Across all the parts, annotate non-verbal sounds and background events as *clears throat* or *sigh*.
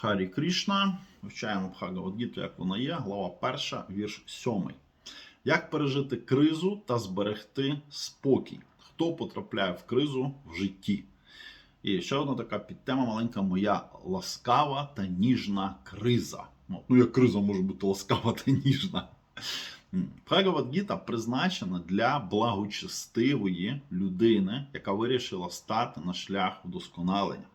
Харі Крішна. Вивчаємо Бхагавадгіту, як вона є, глава 1, вірш 7. Як пережити кризу та зберегти спокій? Хто потрапляє в кризу в житті? І ще одна така підтема маленька моя ласкава та ніжна криза. Ну, ну як криза може бути ласкава та ніжна. Бхагавадгіта призначена для благочестивої людини, яка вирішила стати на шлях вдосконалення.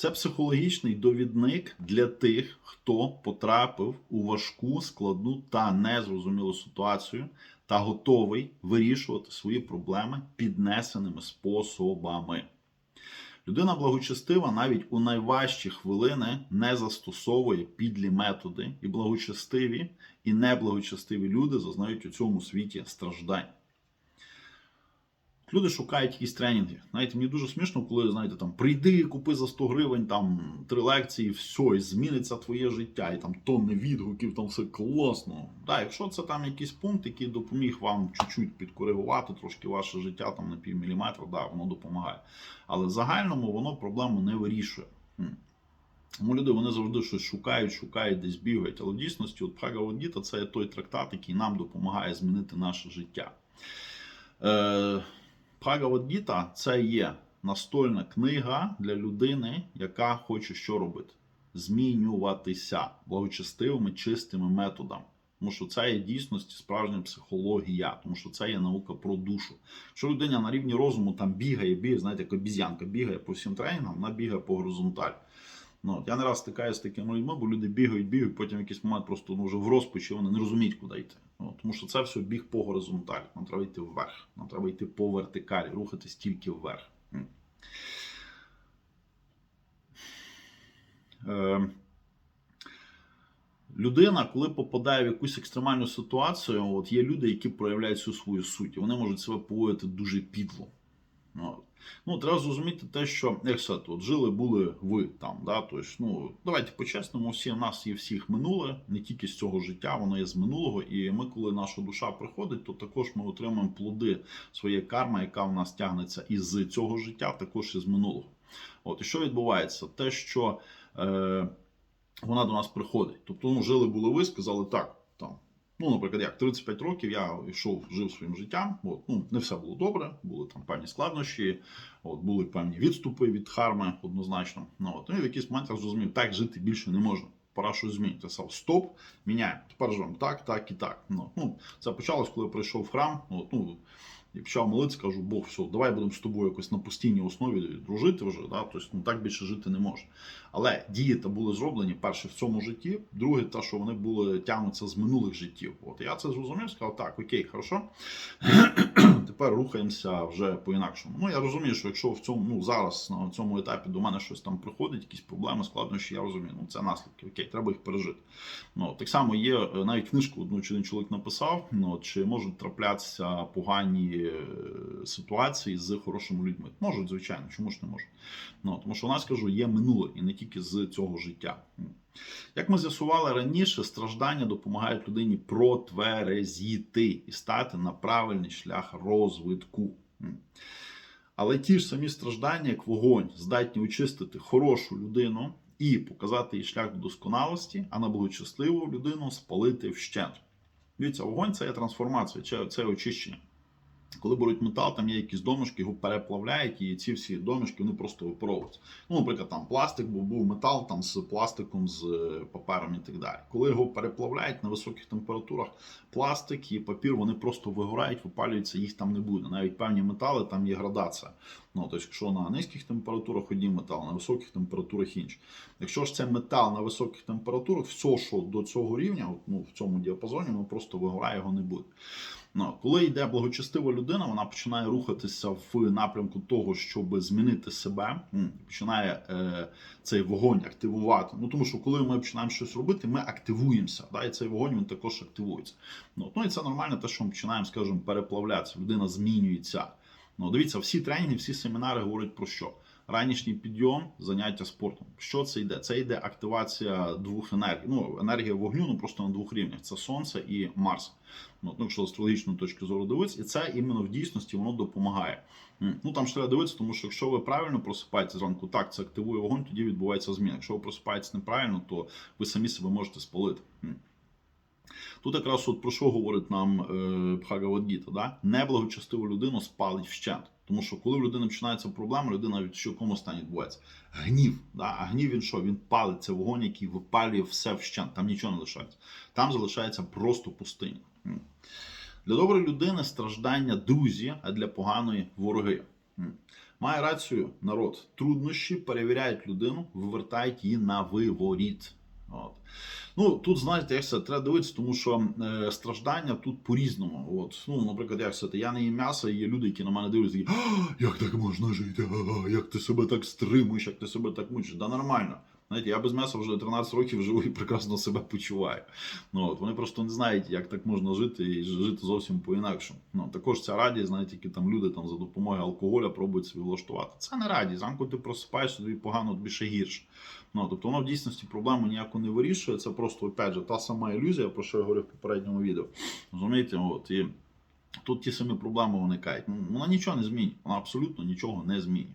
Це психологічний довідник для тих, хто потрапив у важку, складну та незрозумілу ситуацію та готовий вирішувати свої проблеми піднесеними способами. Людина благочестива навіть у найважчі хвилини не застосовує підлі методи, і благочестиві і неблагочестиві люди зазнають у цьому світі страждань. Люди шукають якісь тренінги. Знаєте, мені дуже смішно, коли знаєте, там прийди, купи за 100 гривень там три лекції, все, і зміниться твоє життя, і там тонни відгуків, там все класно. Да, якщо це там якийсь пункт, який допоміг вам чуть-чуть підкоригувати трошки ваше життя там на пів міліметра, да, воно допомагає. Але в загальному воно проблему не вирішує. Тому люди вони завжди щось шукають, шукають, десь бігають. Але в дійсності, от Бхагавадгіта – це той трактат, який нам допомагає змінити наше життя. Е, Бхагавадгіта – це є настольна книга для людини, яка хоче що робити? Змінюватися благочестивими, чистими методами. Тому що це є дійсності справжня психологія, тому що це є наука про душу. Якщо людина на рівні розуму там бігає, бігає, знаєте, як обіз'янка бігає по всім тренінгам, вона бігає по горизонталі. Ну, от, Я не раз стикаюся з такими людьми, бо люди бігають, бігають, потім в якийсь момент просто ну, вже в розпачі вони не розуміють, куди йти. Ну, тому що це все біг по горизонталі. Нам треба йти вверх, нам треба йти по вертикалі, рухатись тільки вверх. Е, Людина, коли попадає в якусь екстремальну ситуацію, от є люди, які проявляють всю свою суть. Вони можуть себе поводити дуже підло. От. Ну, треба зрозуміти те, що як це, от жили були ви там. Да? Тобто, ну, давайте по-чесному, всі в нас є всіх минуле, не тільки з цього життя, воно є з минулого. І ми, коли наша душа приходить, то також ми отримуємо плоди своєї карми, яка в нас тягнеться із цього життя, також із минулого. От і що відбувається? Те, що е, вона до нас приходить. Тобто, ну, жили були ви, сказали так. там, Ну, наприклад, як 35 років я йшов, жив своїм життям. От, ну, Не все було добре, були там певні складнощі, от, були певні відступи від харми однозначно. Ну, от, І в якийсь момент я зрозумів, так жити більше не можна. Пора щось змінити. Сказав, стоп, міняємо. Тепер живемо так, так і так. Ну, ну, Це почалось, коли я прийшов в храм. От, ну, і почав молитися, кажу, Бог, все, давай будемо з тобою якось на постійній основі дружити вже. Да? Тобто, ну, так більше жити не можна. Але дії та були зроблені перше в цьому житті, друге, те, що вони були тягнуться з минулих життів. От я це зрозумів, сказав, так, окей, хорошо. *clears throat* Тепер рухаємося вже по-інакшому. Ну, я розумію, що якщо в цьому ну, зараз на цьому етапі до мене щось там приходить, якісь проблеми, складнощі, я розумію, ну це наслідки, окей, треба їх пережити. Ну, Так само є е, навіть книжку одну чи один чоловік написав, ну, чи можуть траплятися погані ситуації з хорошими людьми. Можуть, звичайно, чому ж не можуть. Ну, Тому що у нас кажу, є минуле і не тільки з цього життя. Як ми з'ясували раніше, страждання допомагають людині протверезіти і стати на правильний шлях розвитку. Але ті ж самі страждання, як вогонь, здатні очистити хорошу людину і показати їй шлях до досконалості, а на благочестиву людину спалити вщент. Дивіться, вогонь це є трансформація, це очищення. Коли беруть метал, там є якісь домішки, його переплавляють, і ці всі домішки вони просто випаровуються. Ну, наприклад, там пластик, бо був метал там з пластиком, з е, папером і так далі. Коли його переплавляють на високих температурах, пластик і папір вони просто вигорають, випалюються, їх там не буде. Навіть певні метали там є градація. Ну, тобто, якщо на низьких температурах одні метал, на високих температурах інші. Якщо ж це метал на високих температурах, все, що до цього рівня, ну, в цьому діапазоні, воно просто вигорає, його не буде. Ну, Коли йде благочестива людина, вона починає рухатися в напрямку того, щоб змінити себе, починає е, цей вогонь активувати. Ну тому що коли ми починаємо щось робити, ми активуємося. Да, І цей вогонь він також активується. Ну, ну і це нормально, те, що ми починаємо, скажімо, переплавлятися. Людина змінюється. Ну, Дивіться, всі тренінги, всі семінари говорять про що? ранішній підйом, заняття спортом. Що це йде? Це йде активація двох енергій. Ну, енергія вогню, ну просто на двох рівнях: це сонце і Марс. Ну, ну, якщо з астрологічної точки зору дивитися, і це іменно в дійсності воно допомагає. Ну там ж треба дивитися, тому що якщо ви правильно просипаєтеся зранку, так це активує вогонь, тоді відбувається зміна. Якщо ви просипаєтесь неправильно, то ви самі себе можете спалити. Тут якраз от про що говорить нам е, Бхагавадгіта, да? неблагочестиву людину спалить вщент. Тому що коли в людини починається проблема, людина від що в якому стані відбувається? Гнів. Да? А гнів він що? Він палить це вогонь, який випалює все вщент. Там нічого не лишається. Там залишається просто пустиня. Для доброї людини страждання друзі, а для поганої вороги. Має рацію народ. Труднощі перевіряють людину, вивертають її на виворіт. От. Ну, тут, знаєте, як це треба дивитися, тому що е, страждання тут по-різному. От, ну, наприклад, як це, я не їм м'ясо, і є люди, які на мене дивляться, такі, як так можна жити? Як ти себе так стримуєш, як ти себе так мучиш? Да нормально. Знаєте, я без м'яса вже 13 років живу і прекрасно себе почуваю. Ну, от, вони просто не знають, як так можна жити і жити зовсім по-інакшому. Ну, також ця радість, знаєте, які там люди там, за допомогою алкоголя пробують собі влаштувати. Це не радість. Зранку ти просипаєшся, тобі погано, тобі ще гірше. Ну, тобто воно в дійсності проблему ніяку не вирішує. Це просто, опять же, та сама ілюзія, про що я говорив в попередньому відео. Розумієте, от і тут ті самі проблеми виникають. Вона нічого не змінює. Вона абсолютно нічого не змінює.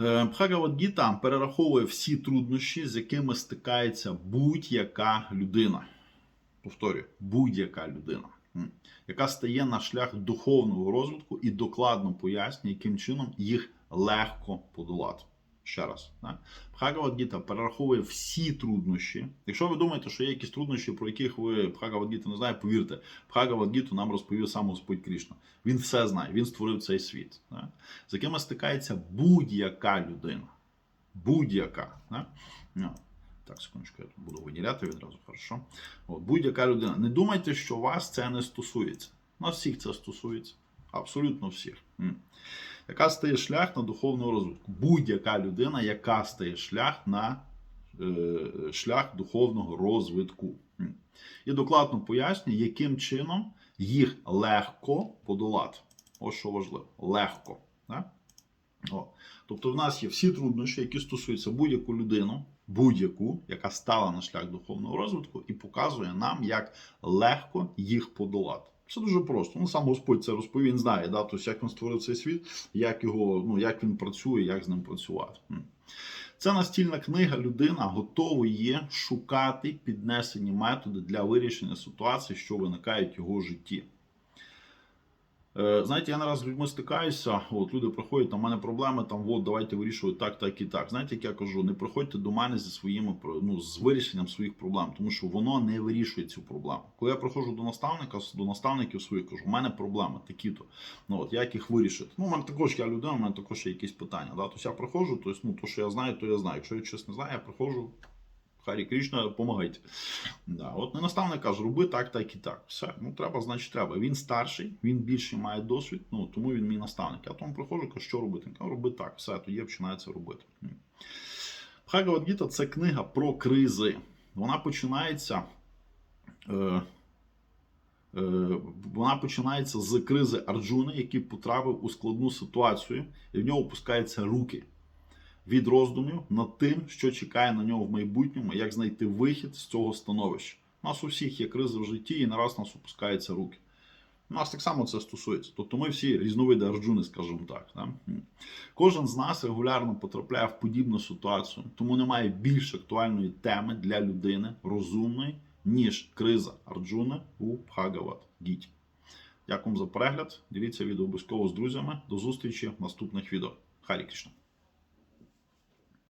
Е, Бхагавадгіта перераховує всі труднощі, з якими стикається будь-яка людина. Повторюю, будь-яка людина, яка стає на шлях духовного розвитку і докладно пояснює, яким чином їх легко подолати. Ще раз? Бхагавадгіта перераховує всі труднощі. Якщо ви думаєте, що є якісь труднощі, про яких ви Бхагавадгіта не знає, повірте, Бхагавадгіту нам розповів сам Господь Кришна. Він все знає, він створив цей світ, да? з якими стикається будь-яка людина. Будь-яка. Ну, Так, секундочку, я тут буду виділяти відразу, хорошо. Будь-яка людина. Не думайте, що вас це не стосується. Нас всіх це стосується. Абсолютно всіх. Яка стає шлях на духовного розвитку? Будь-яка людина, яка стає шлях на е, шлях духовного розвитку. І докладно пояснює, яким чином їх легко подолати. Ось що важливо. Легко. Да? О. Тобто в нас є всі труднощі, які стосуються будь-яку людину, будь-яку, яка стала на шлях духовного розвитку, і показує нам, як легко їх подолати. Все дуже просто. Ну, сам Господь це розповів, він знає, да? тобто, як він створив цей світ, як його, ну, як він працює, як з ним працювати. Це настільна книга. Людина готова є шукати піднесені методи для вирішення ситуацій, що виникають в його житті. Е, Знаєте, я не раз з людьми стикаюся, от люди приходять, там у мене проблеми, там от давайте вирішувати так, так і так. Знаєте, як я кажу, не приходьте до мене зі своїми ну, з вирішенням своїх проблем, тому що воно не вирішує цю проблему. Коли я приходжу до наставника, до наставників своїх кажу, у мене проблеми такі-то. Ну от як їх вирішити? Ну, у мене також я людина, у мене також є якісь питання. Да? Тобто я приходжу, тобто, ну, то, що я знаю, то я знаю. Якщо я щось не знаю, я приходжу. Харі Крішна, допомагайте. Да. От не наставник каже, роби так, так і так. Все, ну треба, значить треба. Він старший, він більше має досвід, ну тому він мій наставник. Я тому приходжу, кажу, що робити. Каже, роби так, все, тоді починається робити. Бхагавадгіта – це книга про кризи. Вона починається. Е, е, вона починається з кризи Арджуни, який потрапив у складну ситуацію, і в нього опускаються руки від роздумів над тим, що чекає на нього в майбутньому, як знайти вихід з цього становища. У нас у всіх є кризи в житті, і нараз нас опускаються руки. У нас так само це стосується. Тобто ми всі різновиди Арджуни, скажімо так. Да? Кожен з нас регулярно потрапляє в подібну ситуацію, тому немає більш актуальної теми для людини розумної, ніж криза Арджуни у Бхагават Гіті. Дякую за перегляд. Діліться відео обов'язково з друзями. До зустрічі в наступних відео. Харі Кришна.